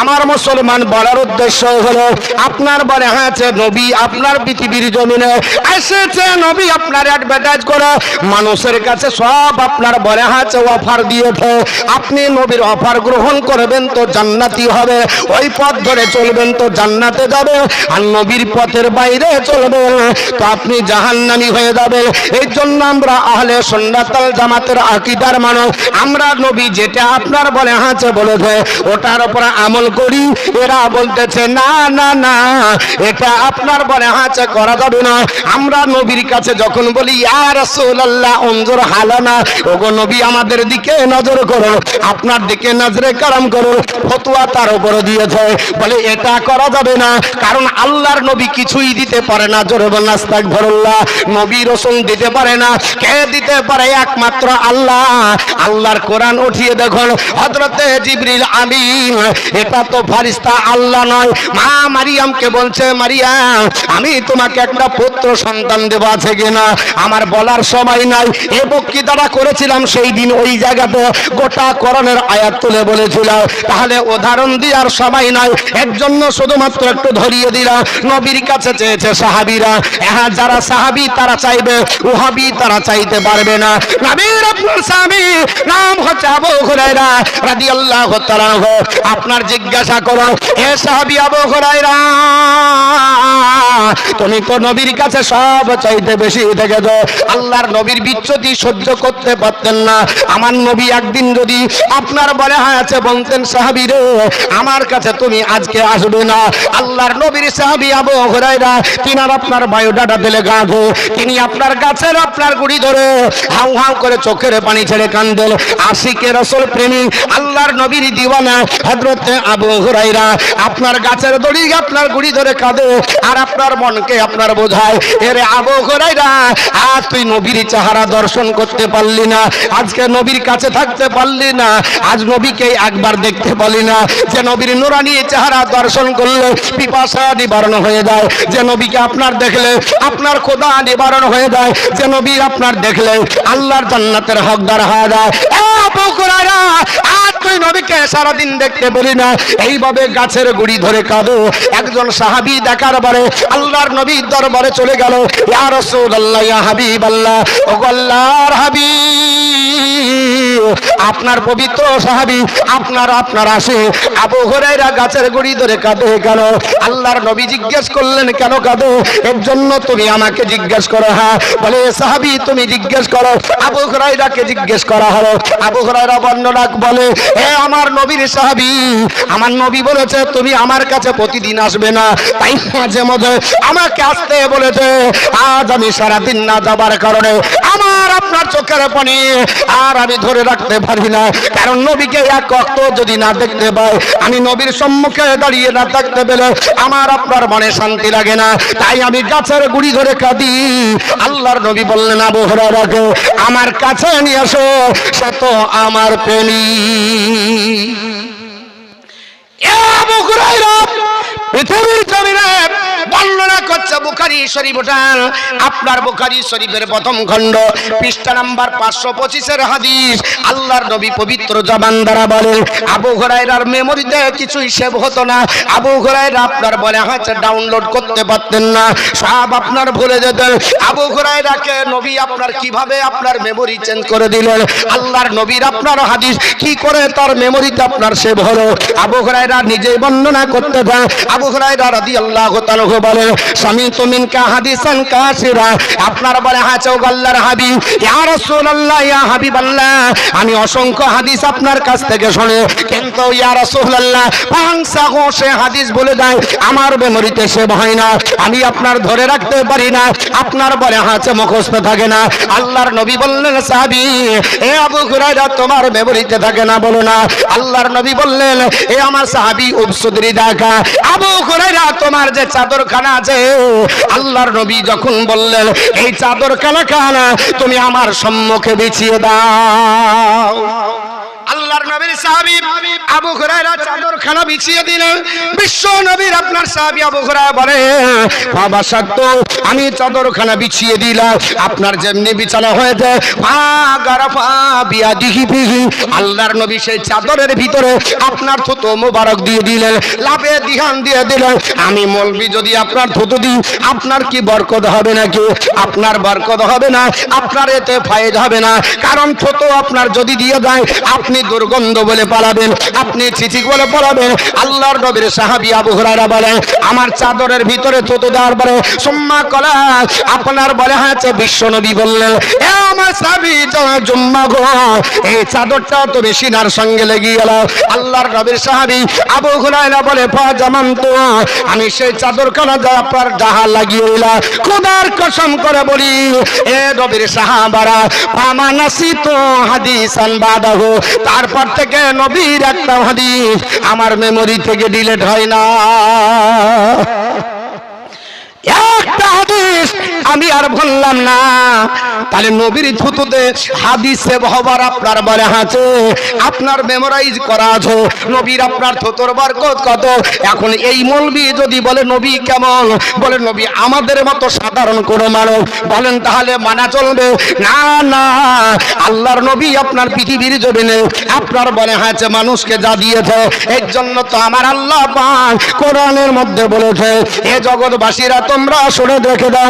আমার মুসলমান বলার উদ্দেশ্য হলো, আপনার বলে আছে নবী, আপনার পৃথিবীর জমিনে এসেছে নবী, আপনার অ্যাডভার্টাইজ করে, মানুষের কাছে সব আপনার বলে আছে অফার দিয়েছে আপনি নবীর অফার গ্রহণ করবেন তো জান্নাতি হবে, ওই পথ ধরে চলবেন তো জান্নাতে যাবে, আর নবীর পথের বাইরে চলবেন তো আপনি জাহান্নামি হয়ে যাবে এই জন্য আমরা আহলে সন্ন্যাতাল জামাতের আকিদার মানুষ, আমরা নবী যেটা আপনার বলে হাঁচে বলেছে ওটার উপর আমল করি। এরা বলতেছে, না না না, এটা আপনার বলে হাঁচে করা যাবে না। আমরা নবীর কাছে যখন বলি, ইয়া রাসূলুল্লাহ অঞ্জুর হালানা ওগো নবী, আমাদের দিকে নজর করো। আপনার দিকে নজরে কারাম করো। ফতোয়া তার উপর দিয়েছে। বলে, এটা করা যাবে না। কারণ আল্লাহর নবী কিছুই দিতে পারে না। জোরে বল আস্তাগফিরুল্লাহ। নবী রসুল দিতে পারে না। কে দিতে পারে? একমাত্র আল্লাহ। আল্লাহর কোরআন উঠিয়ে দেখুন। হযরতে জিবরিল আমিন এটা তো ফারিস্তা, আল্লাহ নয়। মা মারিয়ামকে বলছে, মারিয়াম, আমি তোমাকে একটা পুত্র সন্তান দেব, আছে কিনা আমার বলার সময় নাই। এ বক্তৃতাটা করেছিলাম সেই দিন, ওই জায়গাতে গোটা করণের আয়াত তুলে বলেছিলাম তাহলে উদাহরণ দেওয়ার সময় নাই। এর জন্য শুধুমাত্র একটু ধরিয়ে দিলাম। নবীর কাছে চেয়েছে সাহাবীরা হ্যাঁ যারা সাহাবী, তারা চাইবে। ওহাবি, তারা চাইতে পারবে না। নবীর আপনার সাহাবী নাম হচ্ছে আবু হুরায়রা রাদিয়াল্লাহু তাআলা। আপনার জিজ্ঞাসা করো এ সাহাবী আবু হুরায়রা, তুমি তো নবীর কাছে সব চাইতে বেশি থেকে যাও আল্লাহর নবীর বিচ্ছতি সহ্য করতে পারতেন না। আমার নবী একদিন যদি আপনার বলে আছে, বলতেন, সাহাবী রে, আমার কাছে তুমি আজকে আসবে না। আল্লাহর নবীর সাহাবী আবু হুরায়রা, তিনার আপনার বায়োডাটা দিলে গাঁধে তিনি আপনার গাছের আপনার গুড়ি ধরে হাউ হাউ করে চোখের পানি ছেড়ে কান্দেন। আশিকে রসুল প্রেমী আল্লাহর নবীর দিওয়ানা হযরতে আবু হুরায়রা আপনার গাছের দড়ি আপনার গুড়ি ধরে কাঁদে, আর আপনার মনকে আপনার বোঝায়, এরে আবু হুরায়রা আজ তুই নবীর চেহারা দর্শন করতে পারলি না, আজকে নবীর কাছে থাকতে পারলি না, আজ নবীকে একবার দেখতে পারলি না। যে নবীর নুরানি চেহারা দর্শন করলে পিপাসা নিবারণ হয়ে যায়, যে নবীকে আপনার দেখলে আপনার খোদা নিবারণ হয়ে যায়, যে নবী আপনার দেখলে আল্লাহর জান্নাতের হকদার হয়ে যায়। এ আবু হুরায়রা, আজ তুই নবীকে সারাদিন দেখতে বলি না এইভাবে গাছের গুড়ি ধরে কাঁদো। একজন সাহাবি দেখার পরে আল্লাহর নবীর দরবারে চলে গেল। ইয়া রাসূলুল্লাহ ইয়া হাবিবাল্লাহ ও আল্লাহর হাবিব। আপনার পবিত্র সাহাবী, আপনার আপনার আসে। আবু হুরায়রা গাছের গুড়ি ধরে কাঁদে, কেন? আল্লাহর নবী জিজ্ঞেস করলেন, কেন কাঁদো? এর জন্য তুমি আমাকে জিজ্ঞেস করো হ্যাঁ বলে, সাহাবী, তুমি জিজ্ঞেস করো। আবু হুরায়রাকে জিজ্ঞেস করা হলো। আবু হুরায়রা বর্ণনা বলে হে আমার নবীর সাহাবী, আমার নবী বলেছে, তুমি আমার কাছে প্রতিদিন আসবে না। তাই মাঝে মাঝে আমাকে আসতে বলেছে, আজ আমি সারাদিন না যাবার কারণে আমার আপনার চোখের পানি, আর আমি ধরে রাখতে পারি না। কারণ নবীকে এক অক্ত যদি না দেখতে পাই আমি নবীর সম্মুখে দাঁড়িয়ে না থাকতে পেলে আমার আপনার মনে শান্তি লাগে না। তাই আমি গাছের গুড়ি ধরে কাঁদি। আল্লাহর নবী বললেন, আবু হুরায়রাকে আমার কাছে নিয়ে আসো সে তো আমার প্রেমী। পৃথিবীর বর্ণনা করছে বুখারি শরীফ আপনার বুখারি শরীফের প্রথম খণ্ড, পৃষ্ঠা নাম্বার পাঁচশো পঁচিশের হাদিস। আল্লাহর নবী পবিত্র জবান দ্বারা বলেন, আবু ঘোরাইরার মেমোরিতে কিছুই সেভ হতো না। আবু ঘোরাইরা আপনার বলে হাতে ডাউনলোড করতে পারতেন না। সব আপনার ভুলে যেতেন। আবু ঘোরাইরাকে নবী আপনার কীভাবে আপনার মেমোরি চেঞ্জ করে দিলেন? আল্লাহর নবীর আপনার হাদিস কি করে তার মেমোরিতে আপনার সেভ হলো? আবু ঘোরাইরা নিজেই বর্ণনা করতে পারে আবু ঘোরাইরা রাদিয়াল্লাহু তাআলা বলেন স্বামী তুমিন কা হাদিসান কাসিরা। আপনার বলে হাচাও আল্লাহর হাবিব। ইয়া রাসূলুল্লাহ, ইয়া হাবিবাল্লাহ। আমি অসংখ্য হাদিস আপনার কাছ থেকে শুনে, কিন্তু ইয়া রাসূলুল্লাহ পাংসা সে হাদিস বলে দেয়, আমার মেমোরিতে সেভ হয় না, আমি আপনার ধরে রাখতে পারি না। আপনার বলে হাঁচে মুখস্থ থাকে না। আল্লাহর নবী বললেন, সাহাবী, এ আবু হুরায়রা তোমার মেমোরিতে থাকে না, বলো না। আল্লাহর নবী বললেন, এ আমার সাহাবী উপসুদরি দেখা আবু হুরায়রা তোমার যে চাদরখানা যে আল্লাহর নবী যখন বললেন, এই চাদর কানা কানা, তুমি আমার সম্মুখে বিছিয়ে দাও। আল্লাহর নবীর সাহাবী আবু হুরায়রা চাদরখানা বিছিয়ে দিলেন বিশ্ব নবীর আপনার সাহাবী আবু হুরায়রা বলে, বাবা সত্য আমি চাদরখানা বিছিয়ে দিলাম। আপনার যেমনি বিছানা হয়েছে পা গারাফা বিয়া দিহি বিহি। আল্লাহর নবী সেই চাদরের ভিতরে আপনার থুতো মোবারক দিয়ে দিলেন, লাভে দিহান দিয়ে দিলেন। আমি মলবি যদি আপনার থুতু দিই, আপনার কি বরকত হবে নাকি? আপনার বরকত হবে না, আপনার এতে ফায়দ হবে না। কারণ থুতু আপনার যদি দিয়ে দেয়, আপনি দুর্গন্ধ বলে পালাবেন। আপনি চিঠি বলে পড়াবেন। আল্লাহর নবীর সাহাবি আবু হুরায়রা বলেন, আমার চাদরের ভিতরে থুতু দেওয়ার পরে, সুম্মা কলা। আপনার বলে হয়েছে, বিশ্ব নবী বললেন আমার সাহাবী জুম্মা গো। এই চাদরটা তো বেশি নার সঙ্গে লেগে গেল। আল্লাহর নবীর সাহাবী আবু হুরায়রা বলে পা জামান তো, আমি সেই চাদর কানা যা আপনার ডাহা লাগিয়ে দিলাম। খোদার কসম করে বলি, এ নবীর সাহাবারা পামানাসি তো হাদিসান বাদাহু। তারপর থেকে নবীর একটা হাদিস আমার মেমরি থেকে ডিলেট হয় না। একটা হাদিস আমি আর বললাম না। তাহলে নবীর থুতুতে হাদিসে হবার আপনার বলে আছে, আপনার মেমোরাইজ করা আছে, নবীর আপনার থুতুর বরকত কত? এখন এই মলবি যদি বলে, নবী কেমন? বলে, নবী আমাদের মতো সাধারণ কোনো মানুষ। বলেন তাহলে মানা চলবে? না না। আল্লাহর নবী আপনার পৃথিবীর জমিনে আপনার বলে আছে, মানুষকে যা দিয়েছে, এর জন্য তো আমার আল্লাহ পাক কোরআনের মধ্যে বলেছে, এ জগৎবাসীরা তোমরা শুনে দেখে দাও।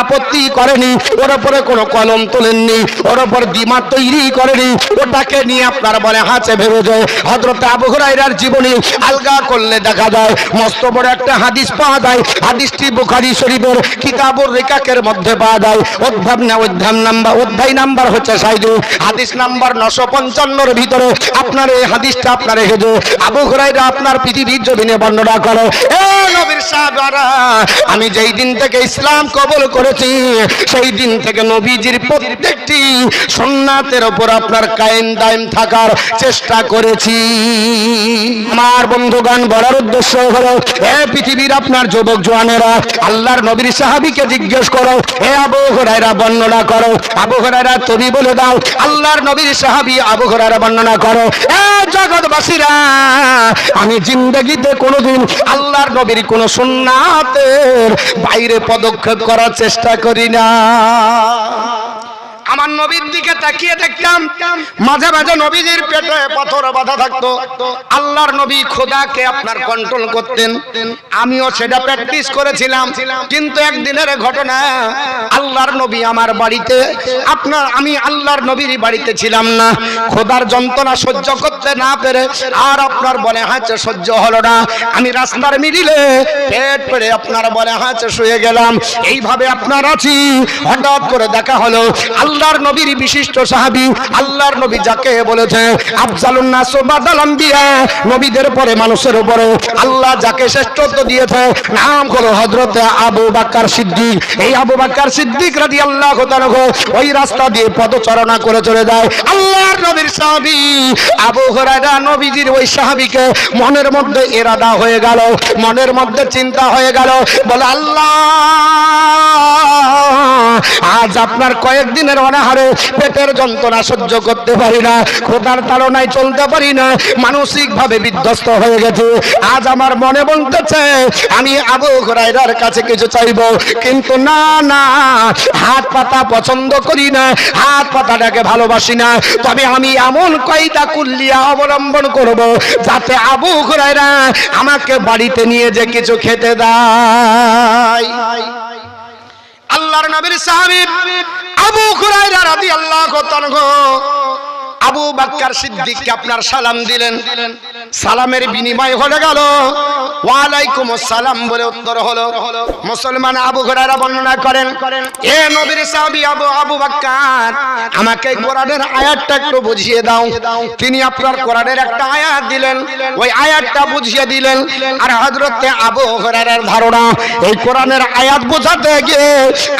আপত্তি করেনি, ওর উপরে কোনো কলম তোলেননি, ওর উপর দিমাগ তৈরি করেনি। ওটাকে নিয়ে আপনার বলে হাঁচে ভেবেছে হজরত আবু হুরাইরার জীবনী আলগা করলে দেখা যায়, মস্ত বড় একটা হাদিস পাওয়া যায়। হাদিসটি বুখারী শরীফের কিতাবুর রেকাকের মধ্যে পাওয়া যায়। অধ্যায় না অধ্যায় নাম্বার অধ্যায় নাম্বার হচ্ছে সাইদু হাদিস নাম্বার নশো পঞ্চান্নর ভিতরে আপনার এই হাদিসটা আপনার রেখেছে আবু হুরাইরা আপনার পৃথিবীর জমিনে বর্ণনা করে আমি যেই দিন থেকে ইসলাম কবুল করেছি, সেই দিন থেকে নবীজির প্রত্যেকটি সুন্নাতের উপর আপনার কায়েম দায়েম থাকার চেষ্টা করেছি। আমার বন্ধুগান বলার উদ্দেশ্য হলো, এ পৃথিবীর আপনার যুবক জোয়ানেরা আল্লাহর নবীর সাহাবিকে জিজ্ঞেস করো, হে আবু হরাইরা বর্ণনা করো। আবু হরাইরা তুমি বলে দাও, আল্লাহর নবীর সাহাবি আবু হরাইরা বর্ণনা করো। এ জগৎবাসীরা, আমি জিন্দগিতে কোনোদিন আল্লাহর নবীর কোন সুন্নাতের বাইরে পদক্ষেপ করার চেষ্টা করি না। আমার নবীর দিকে তাকিয়ে দেখতাম, মাঝে মাঝে নবীজির পেটে পাথর বাঁধা থাকতো। আল্লাহর নবী খোদাকে আপনার কন্ট্রোল করতেন। আমিও সেটা প্র্যাকটিস করেছিলাম। কিন্তু একদিনের ঘটনা, আল্লাহর নবী আমার বাড়িতে, আপনার, আমি আল্লাহর নবীর বাড়িতে ছিলাম না। খোদার যন্ত্রণা সহ্য করতে না পেরে আর আপনার বলে হাঁচে সহ্য হলো না। আমি রাস্তার মিডিলে পেট পেড়ে আপনার বলে হাঁচে শুয়ে গেলাম। এইভাবে আপনার আছি। হঠাৎ করে দেখা হলো আল্লাহর নবীর বিশিষ্ট সাহাবী, আল্লাহর নবী যাকে বলেছে, আফজালুন নাস বাদাল আম্বিয়া নবীদের পরে, মানুষের উপরে আল্লাহ যাকে শ্রেষ্ঠত্ব দিয়েছে, নাম হলো হযরত আবু বকর সিদ্দিক। এই আবু বকর সিদ্দিক রাদিয়াল্লাহু তাআলা ওই রাস্তা দিয়ে পদচারণা করে চলে যায়। আল্লাহর নবীর সাহাবী, আবু হুরায়রা নবীজির ওই সাহাবীকে মনের মধ্যে এরাদা হয়ে গেল, মনের মধ্যে চিন্তা হয়ে গেল, বলে, আল্লাহ, আজ আপনার কয়েকদিনের অনাহারে পেটের যন্ত্রণা সহ্য করতে পারি না, খোদার তাড়নায় চলতে পারি না মানসিক ভাবে বিধ্বস্ত হয়ে গেছে। আজ আমার মনে বলতেছে, আমি আবু হুরায়রার কাছে কিছু চাইব, কিন্তু না না, হাত পাতা পছন্দ করি না, হাত পাতাটাকে ভালোবাসি না। তবে আমি এমন কয়টা কুল্লিয়া অবলম্বন করব, যাতে আবু হুরায়রা আমাকে বাড়িতে নিয়ে যে কিছু খেতে দেয়। আল্লাহর নবীর সাহাবী আবু হুরায়রা রাদিয়াল্লাহু তাআলা আবু বাক্কার সিদ্দিককে আপনার সালাম দিলেন। সালামের বিনিময় হলে গেল। ওয়ালাইকুম আসসালাম বলে উত্তর হলো। মুসলমান আবু হুরায়রা বর্ণনা করেন, এ নবীর সাহাবী আবু আবু বাক্কার, আমাকে কোরআনের আয়াতটা একটু বুঝিয়ে দাও। তিনি আপনার কোরআনের একটা আয়াত দিলেন। ওই আয়াতটা বুঝিয়ে দিলেন। আর হযরতে আবু হুরায়রার ধারণা, এই কোরআনের আয়াত বোঝাতে গিয়ে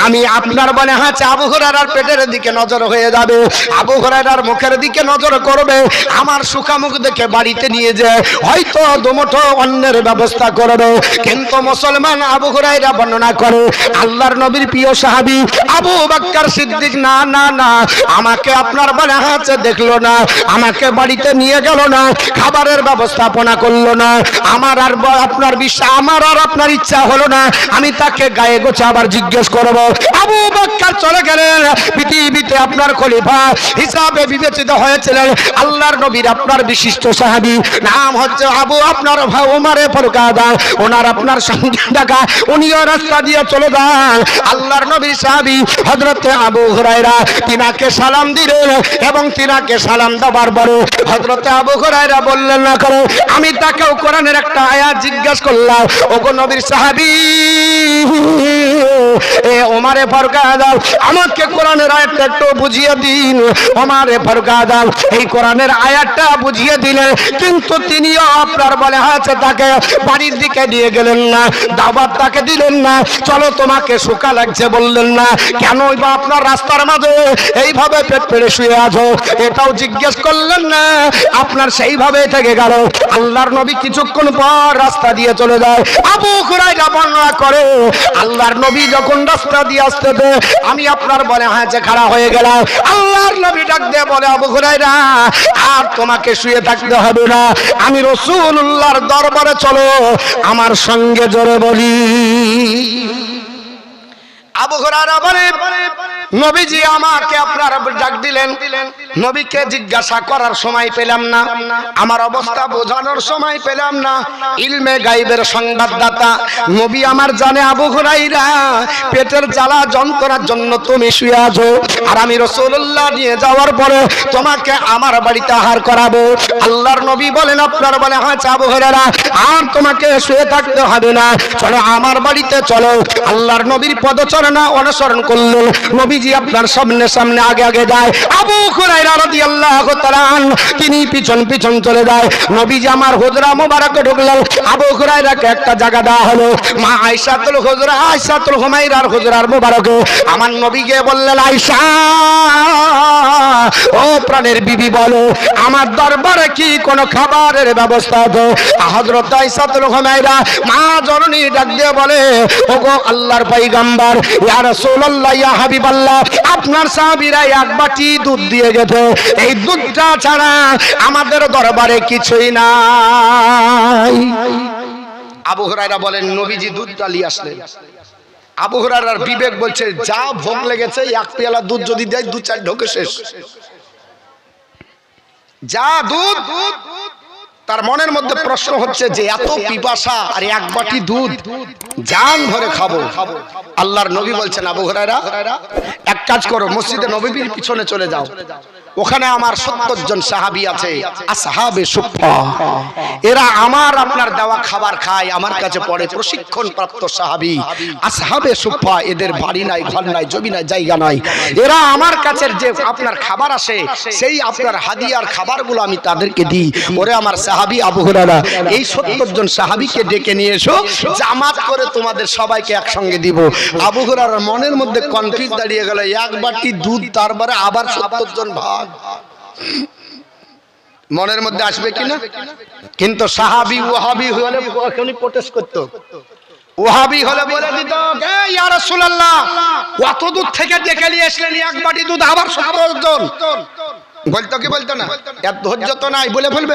আমি আপনার বলে হাঁচে আবু হুরায়রার পেটের দিকে নজর হয়ে যাবে। আবু হুরায়রার মুখের দিকে নজর করবে। আমার সুখামুখ দেখে বাড়িতে নিয়ে যায় হয়তো দুমুঠো অন্যের ব্যবস্থা করবে, কিন্তু মুসলমান আবু হুরায়রা বর্ণনা করে, আল্লাহর নবীর প্রিয় সাহাবী আবু বাক্কার সিদ্দিক, না না না, আমাকে আপনার বলে হাঁচে দেখল না, আমাকে বাড়িতে নিয়ে গেল না, খাবারের ব্যবস্থাপনা করল না, আমার আর আপনার বিশ্বাস আমার আর আপনার ইচ্ছা হলো না, আমি তাকে গায়ে গোছে আবার জিজ্ঞেস করব। আবু বাক্কার চলে গেলেন, পৃথিবীতে আপনার খলিফা হিসাবে বিবেচিত হয়েছিলেন, আল্লাহর নবীর আপনার বিশিষ্ট সাহাবী। নাম হচ্ছে আবু, আপনার ওমারে ফরকাদা ওনার আপনার সঙ্গে ডাকা উনিও রাস্তা দিয়ে চলে যান আল্লাহর নবীর সাহাবী হযরতে আবু হুরায়রা, তিনাকে সালাম দিলেন এবং তিনাকে সালাম দেওয়ার পরে হযরতে আবু হুরায়রা বললেন, না করে, আমি তাকেও কোরআনের একটা আয়াত জিজ্ঞাসা করলাম। ওগো নবীর সাহাবী এ ওমারে ফরকাদাল আমাকে কোরআনের আয়াতটা একটু বুঝিয়ে দিন। ওমারে ফরকাদাল এই কোরআনের আয়াতটা বুঝিয়ে দিলেন কিন্তু তিনিও আপনার বলে আছে তাকে বাড়ির দিকে নিয়ে গেলেন না দাবাত তাকে দিলেন না, চলো তোমাকে লাগছে বললেন না। কেন বা আপনার রাস্তার মাঝে এইভাবে পেট পেড়ে শুয়ে আছো? এটাও জিজ্ঞেস করলেন না, আপনার সেইভাবে থেকে গেল। আল্লাহর নবী কিছুক্ষণ পর রাস্তা দিয়ে চলে যায়। আবু খুরাইরা বর্ণনা করে, আল্লাহর নবী যখন রাস্তা দিয়ে আসতেছে আমি আপনার বলে হাঁচে খাড়া হয়ে গেলাম। আল্লাহর নবী ডাক দিয়ে বলে, আবু হুরাইরা আর তোমাকে শুয়ে থাকতে হবে না। আমি রসুল্লাহর দরবারে চলো, আমার সঙ্গে জোরে বলি। আবু হুরাইরা বলে নবীজি আমাকে আপনার ডাক দিলেন। নবীকে জিজ্ঞাসা করার সময় পেলাম না। আমার অবস্থা বোঝানোর সময় পেলাম না। ইলমে গাইবের সংবাদদাতা, নবী আমার জানে আবু হুরাইরা, পেটের জ্বালা যন্ত্রণার জন্য তুমি শুয়ে আছো। আর আমি রসুল্লাহ নিয়ে যাওয়ার পরে তোমাকে আমার বাড়িতে আহার করাবো। আল্লাহর নবী বলেন, আপনার বলে হ্যাঁ আবু হুরায়রা আর তোমাকে শুয়ে থাকতে হবে না। চলো আমার বাড়িতে চলো। আল্লাহর নবীর পদচরণা অনুসরণ করলেন। নবীজি আপনার সামনে সামনে আগে আগে যায়। আবু হুরায়রা রাদিয়াল্লাহু তাআলা তিনি পিছন পিছন চলে যায়। নবীজি আমার হুজরা মোবারকে ঢুকলেন। আবু হুরায়রাকে একটা জায়গা দেওয়া হলো, মা আয়েশাতুল হুজরা, আয়েশাতুল হুমায়রার হুজরার মোবারকে। আমার নবীকে বললেন, আয়েশা, ও প্রাণের বিবি বলো, আমার দরবারে কি কোনো খাবারের ব্যবস্থা আছে? হযরত আয়েশাতুল হুমায়রা মা জননী ডাক দিয়ে বলে, ওগো আল্লাহর পয়গম্বর, ইয়া রাসূলুল্লাহ, ইয়া হাবিবাল্লাহ আপনার সাহাবীরা এক বাটি দুধ দিয়ে গেছে। এই দুধটা ছাড়া আমাদের দরবারে কিছুই নাই। আবু হুরায়রা বলেন, নবীজি দুধটা নিয়ে আসলেন। আবু হুরায়রার বিবেক বলছে, যা ভোগ লেগেছে, এক পেয়ালা দুধ যদি দেয় দু চার ঢোকে শেষ। যা দুধ তার মনের মধ্যে প্রশ্ন হচ্ছে যে এত পিপাসা আর এক বাটি দুধ জান ভরে খাব। আল্লাহর নবী বলছেন, আবু হরাইরা এক কাজ করো, মসজিদে নবীর পিছনে চলে যাও। ওখানে আমার সত্তর জন সাহাবি আছে এরা আমার আপনার দেওয়া খাবার খায়, আমার কাছে পড়ে প্রশিক্ষণ প্রাপ্ত সাহাবি। আসহাবে সুফা এদের বাড়ি নাই, ঘর নাই, জমি নাই, জায়গা নাই। এরা আমার কাছে যে আপনার খাবার আসে, সেই আপনার হাদিয়ার খাবারগুলো আমি তাদেরকে দিই। ওরে আমার সাহাবি আবু হুরায়রা, এই সত্তর জন সাহাবিকে ডেকে নিয়ে এসো, জামাত করে তোমাদের সবাইকে একসঙ্গে দিব। আবু হুরায়রার মনের মধ্যে কনফিউজ দাঁড়িয়ে গেল, এক বাটি দুধ তারপরে আবার সত্তর জন ভাগ। মনের মধ্যে আসবে কিনা কিন্তু সাহাবি ওহাবি হলে এখনই প্রোটেস্ট করতো। ওহাবি হলে বলে দিত "এ ইয়া রাসূলুল্লাহ? কত দূর থেকে ডেকে নিয়ে আসলেন? এক বাটি দুধ আবার সত্তর বলতো কি বলতো না? এত ধৈর্য তো নাই, বলে ফেলবে।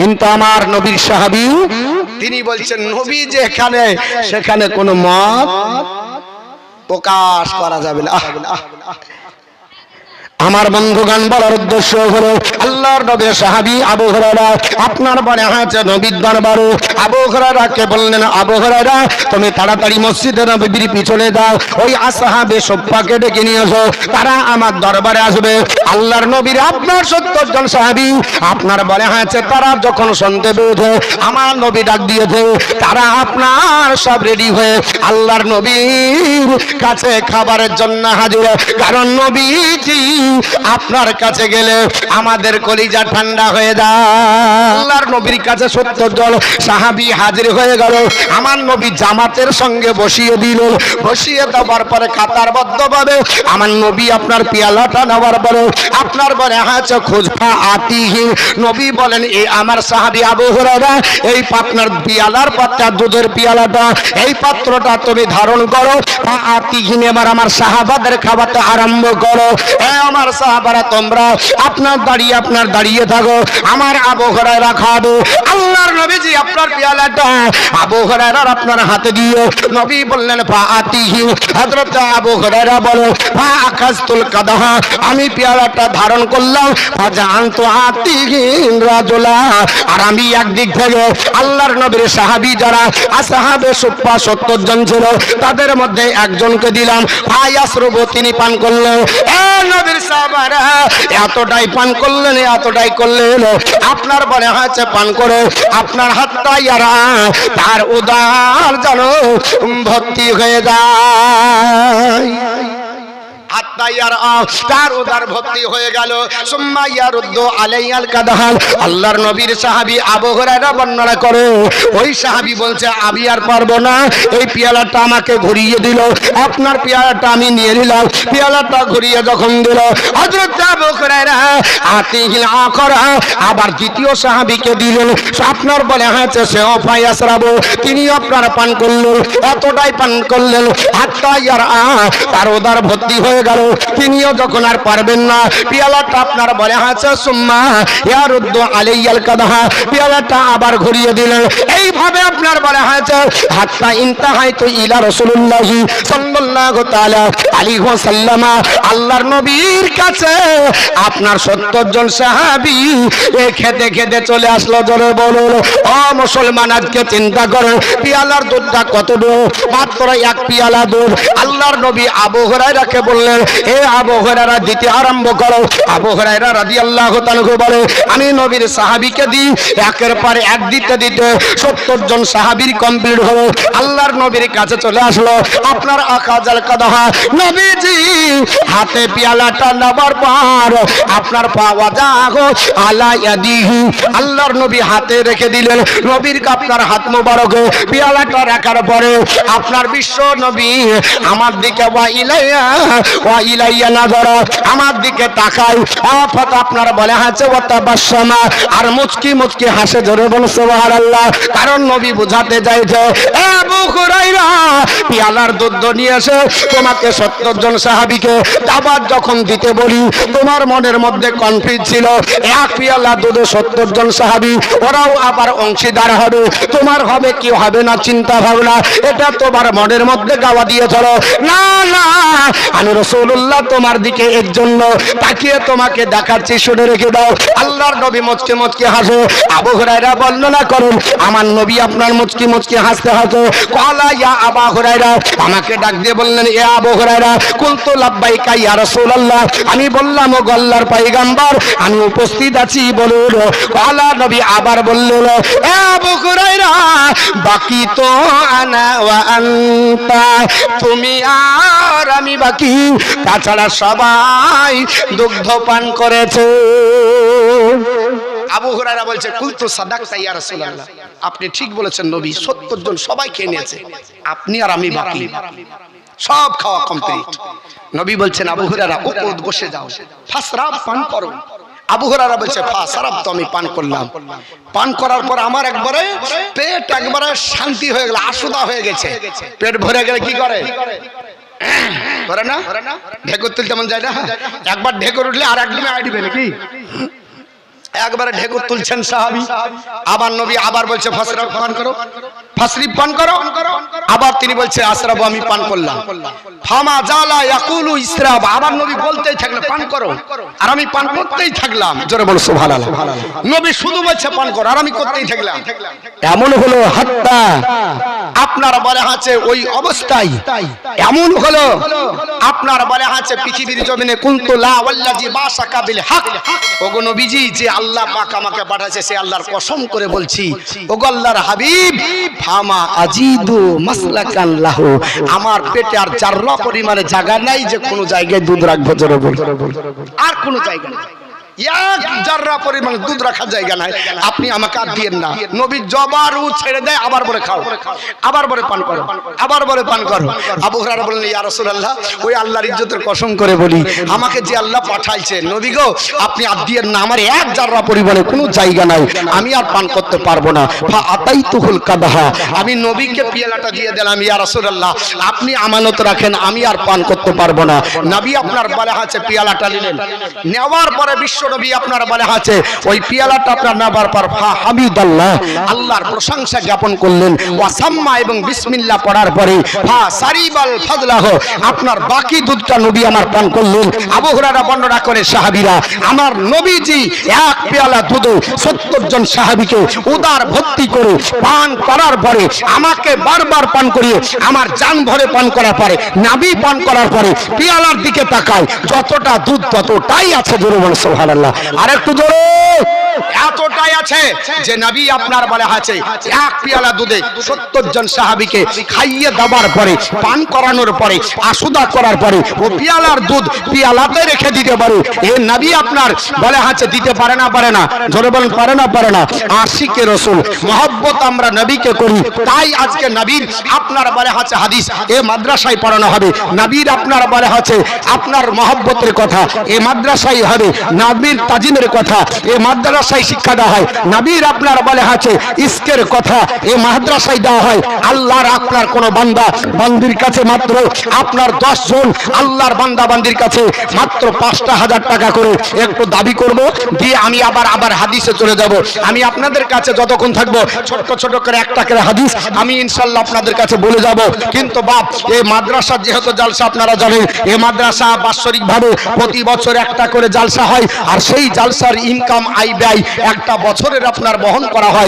কিন্তু আমার নবীর সাহাবি, তিনি বলছেন, নবী যে এখানে, সেখানে কোনো মত প্রকাশ করা যাবে না। আমার বন্ধুগান বলার উদ্দেশ্য হলো আল্লাহর নবী সাহাবী আবু হুরায়রা, আপনার বনে আছে নবীর দরবারে। আবু হুরায়রাকে বললেন, আবু হুরায়রা, তুমি তাড়াতাড়ি মসজিদে নবীর পিছনে দাও ওই আসহাবে সব্বাকে ডেকে নিয়ে এসো, তারা আমার দরবারে আসবে। আল্লাহর নবীর আপনার সত্তর জন সাহাবী, আপনার বনে আছে, তারা যখন শুনতে পেয়েছে, আমার নবী ডাক দিয়েছে, তারা আপনার সব রেডি হয়ে আল্লাহর নবীর কাছে খাবারের জন্য হাজির। কারণ নবীজি আপনার কাছে গেলে আমাদের কলিজা ঠান্ডা হয়ে যায়। আল্লাহর নবীর কাছে সত্তর জন সাহাবী হাজির হয়ে গেল। আমার নবী জামাতের সঙ্গে বসিয়ে দিল। বসিয়ে দেওয়ার পরে কাতারবদ্ধ ভাবে আমার নবী আপনার পিয়ালাটা নেওয়ার পরে আপনার বলে আছে খোঁজফা আতিহীন নবী বলেন এই আমার সাহাবি আবু হুরায়রা, এই আপনার পিয়ালার পাত্রা দুধের পিয়ালাটা, এই পাত্রটা তুমি ধারণ করো। আতিহীন, এবার আমার সাহাবাদের খাবারটা আরম্ভ করো। এ আমার সাহাবারা, তোমরা আপনার দাঁড়িয়ে আপনার দাঁড়িয়ে থাকো, আমার আবু হুরায়রা খাবে। আল্লাহর নবীজি আপনার পিয়ালাটা আবু হুরায়রার আপনার হাতে দিয়ে নবী বললেন, ফা আতিহীন হযরত আবু হুরায়রা বলে, ফা আকাশতুল কাদাহা। আমি পেয়ালাটা ধারণ করলাম ফাজান্ত আতিহীন রাজুলা। আর আমি একদিক থেকে আল্লাহর নবীর সাহাবী যারা আসাহাবে সুপ্পা সত্তর জন ছিল, তাদের মধ্যে একজনকে দিলাম। ফায়াসরুব তিনি পান করলেন। এ নবীর এতটাই পান করলেন, এতটাই করলেন। আপনার মনে হয়েছে পান করে, আপনার হাতটা ইয়ারা, তার উদার জানো ভর্তি হয়ে যায়। আত্মাইয়ার আহ, তার উদার ভক্তি হয়ে গেল। সুম্মা ইয়ারুদ্দ আলাইয়াল কাদাহাল আল্লাহর নবীর সাহাবী আবু হুরায়রা বর্ণনা করে ওই সাহাবী বলছে আমি আর পারব না এই পেয়ালাটা আমাকে ঘুরিয়ে দিল আপনার পেয়ালাটা আমি নিয়ে নিলাম। পেয়ালাটা ঘুরিয়ে যখন দিল হযরত আবু হুরায়রা আতিহিল আখরা আবার দ্বিতীয় সাহাবীকে দিলেন। আপনার বলে হয়েছে সেও ফায়াসরাবো তিনি আপনার পান করলেন এতটাই পান করলেন হাতটা ইয়ার তার উদার ভর্তি হয়ে গেল। তিনিও যখন আর পারবেন না। পিয়ালাটা আপনার বলে সুম্মা আলাইয়াল পিয়ালাটা আবার ঘুরিয়ে দিলেন এইভাবে আপনার বলে ইনতাহাইতু ইলা সাল্লাল্লাহু তাআলা আল্লাহর নবীর কাছে আপনার 70 জন সাহাবী এ খেতে খেতে চলে আসলো। জোরে বলুন, ও মুসলমান, আজকে চিন্তা করে, পিয়ালার দুধটা কত মাত্র এক পিয়ালা দুধ। আল্লাহর নবী আবু হুরায়রাকে বললেন এ আবু হুরায়রা দিতে আরম্ভ করো। আবু হুরায়রা রাদিয়াল্লাহু তাআলা বলে, আমি নবীর সাহাবীকে দিই, একের পর এক দিতে দিতে। 70 জন সাহাবীর কমপ্লিট হলো। আল্লাহর নবীর কাছে চলে আসলো। আপনার আকাজাল কাদহা, নবীজি, হাতে পিয়ালাটা নেবার পর আপনার পাওয়া যাগো আলা ইয়াদিহি। আল্লাহর নবী হাতে রেখে দিলেন। নবীর আপনার হাত মোবারকে। পিয়ালাটা রাখার পরে আপনার বিশ্ব নবী আমার দিকে ওয়া ইলাইয়া ওয়া আমার দিকে তাকাই। আফাত আপনার বলে হাসে ওয়া তাবাসসামা আর মুচকি মুচকি হাসে ধরে বল, সুবহানাল্লাহ। কারণ নবী বুঝাতে চাইছে এ আবু হুরায়রা পিয়ালার দুধ নিয়ে এসে তোমাকে 70 জন সাহাবীকে আবার যখন দিতে বলি। তোমার মনের মধ্যে কনফিউজ ছিল, এক পিয়ালা দুধে 70 জন সাহাবী, ওরাও আবার অংশীদার হবে। তোমার হবে কি হবে না, চিন্তা ভাবনা, এটা তোমার মনের মধ্যে গাওয়া দিয়ে চলো। না না আমি রসুল্লাহ তোমার দিকে এর জন্য তাকিয়ে তোমাকে দেখাচ্ছি, শুনে রেখে দাও। আল্লাহর নবী মুচকে মুচকে হাসে। আবু হুরায়রা বর্ণনা করুন, আমার নবী আপনার মুচকি মুচকি হাসতে হাসে। কলা ইয়া আবা হুরায়রা, আমাকে ডাক দিয়ে বললেন, এ আবু হুরায়রা, কুলতু লাব্বাইকা ইয়া রাসূলুল্লাহ। আমি বললাম, ও গল্লার পাইগাম্বার আমি উপস্থিত আছি, বলুন। কলা নবী আবার বললেন, এ আবু হুরায়রা, বাকি তো আনা ওয়া আনতা। তুমি আর আমি বাকি তাছাড়া সবাই দুগ্ধ পান করেছে। আবু হুরায়রা বলছে, কুলতু সাদাকতা ইয়া রাসূলুল্লাহ। আপনি ঠিক বলেছেন নবী 70 জন সবাই খেয়ে নিয়েছে। আপনি আর আমি বাকি। সব খাওয়া কমপ্লিট নবী বলছেন, আবু হুরায়রা উপদ বসে যাও। ফাসরাব পান করো। আবু হুরায়রা বলছে ফাসরাব তো আমি পান করলাম। পান করার পর আমার একবারে পেট একবারে শান্তি হয়ে গেল, আশুদা হয়ে গেছে। পেট ভরে গেলে কি করে? করে না? ঢেকুর তুলতে মন যায় না? একবার ঢেকুর উঠলে আর একদিনে আইডিবে নাকি একবারে ঢেকুর তুলছেন সাহাবি। আবার নবী আবার বলছে ফাসরা পান করো। ফাসরি পান করো। আবার তিনি বলছে আশরাব আমি পান করলাম। ফামা জালা ইয়াকুলু ইসরাব। আবার নবী বলতেই থাকলে, পান করো। আর আমি পান করতেই থাকলাম। জোরে বলো, সুবহানাল্লাহ। নবী শুধু বলছে, পান করো। আর আমি করতেই থাকলাম। এমন হলো হাত্তা আপনার বলে আছে ওই অবস্থায়। এমন হলো। আপনার বলে আছে পৃথিবীর জমিনে, কুন্তু লা ওয়াল্লাজি বাসাকা বিল হক। ওগো নবীজি, যে আল্লাহ পাক আমাকে পাঠাইছে সে আল্লাহর কসম করে বলছি ওগো আল্লাহর হাবিব ফামা আজিদু মাসলাকান লাহু। আমার পেটে আর জাররা পরিমাণে জায়গা নাই যে কোনো জায়গায় দুধ রাখব জোরে বল আর কোন জায়গা নেই। আপনি আর না। পান আল্লাহ আমার এক পরিমাণে কোনো জায়গা নাই, আমি আর পান করতে পারব না। ফা আতাইতুহুল কাদাহা। আমি নবীকে পিয়ালাটা দিয়ে দিলাম, ইয়া রাসূলুল্লাহ, আপনি আমানত রাখেন, আমি আর পান করতে পারব না। নবী আপনার বলে আছে পিয়ালাটা নিলেন। নেওয়ার পরে বিশ্ব নবী আপনার বলে আছে, ওই পিয়ালাটা আপনার নেবার পর আল্লাহর প্রশংসা জ্ঞাপন করলেন। ওয়াসাম্মা এবং বিসমিল্লাহ পড়ার পরে, ফা সারিবাল আপনার বাকি দুধটা নবী আমার পান করলেন। আবু বর্ণনা করে আমার নবীজি এক পেয়ালা দুধে সত্তর জন সাহাবীকে উদার ভর্তি করে পান করার পরে, আমাকে বারবার পান করিয়ে, আমার জান ভরে পান করার পরে নাবি পান করার পরে, পিয়ালার দিকে তাকায়, যতটা দুধ ততটাই আছে জোরে বলে সুবহানাল্লাহ। আর একটু জোরে। এতটাই আছে যে নবী আপনার বলে আছে, এক পেয়ালা দুধে সত্তর জন সাহাবীকে খাইয়ে দেওয়ার পরে, পান করানোর পরে আসুদা করার পরে, ও পিয়ালার দুধ পিয়ালাতে রেখে দিতে পারে। এ নবী আপনার বলে আছে, দিতে পারে না পারে না। জোরে বলেন, পারে না পারে না। আশিকে রসুল, মহব্বত আমরা নবীকে করি, তাই আজকে নবীর আপনার বলে আছে হাদিস, এ মাদ্রাসায় পড়ানো হবে। নবীর আপনার বলে আছে, আপনার মহব্বতের কথা, এ মাদ্রাসায় হবে। নবীর তাজিমের কথা, এ মাদ্রাসায় শিক্ষা দেওয়া হয়। নবীর আপনার বলে আছে, ইস্কের কথা এ মাদ্রাসায় দেওয়া হয়। আল্লাহর আপনার কোন বান্দা, বান্দির কাছে মাত্র আপনার দশ জন আল্লাহর বান্দা, বান্দির কাছে মাত্র পাঁচটা হাজার টাকা করে একটু দাবি করব। দিয়ে আমি আবার আবার হাদিসে চলে যাব। আমি আপনাদের কাছে যতক্ষণ থাকব, ছোট্ট ছোট করে একটা করে হাদিস আমি ইনশাল্লাহ আপনাদের কাছে বলে যাব। কিন্তু বাপ এই মাদ্রাসা যেহেতু জালসা, আপনারা জানেন এই মাদ্রাসা বাৎসরিক ভাবে প্রতি বছর একটা করে জালসা হয়। আর সেই জালসার ইনকাম আই ব্যয় একটা বছরের আপনার বহন করা হয়।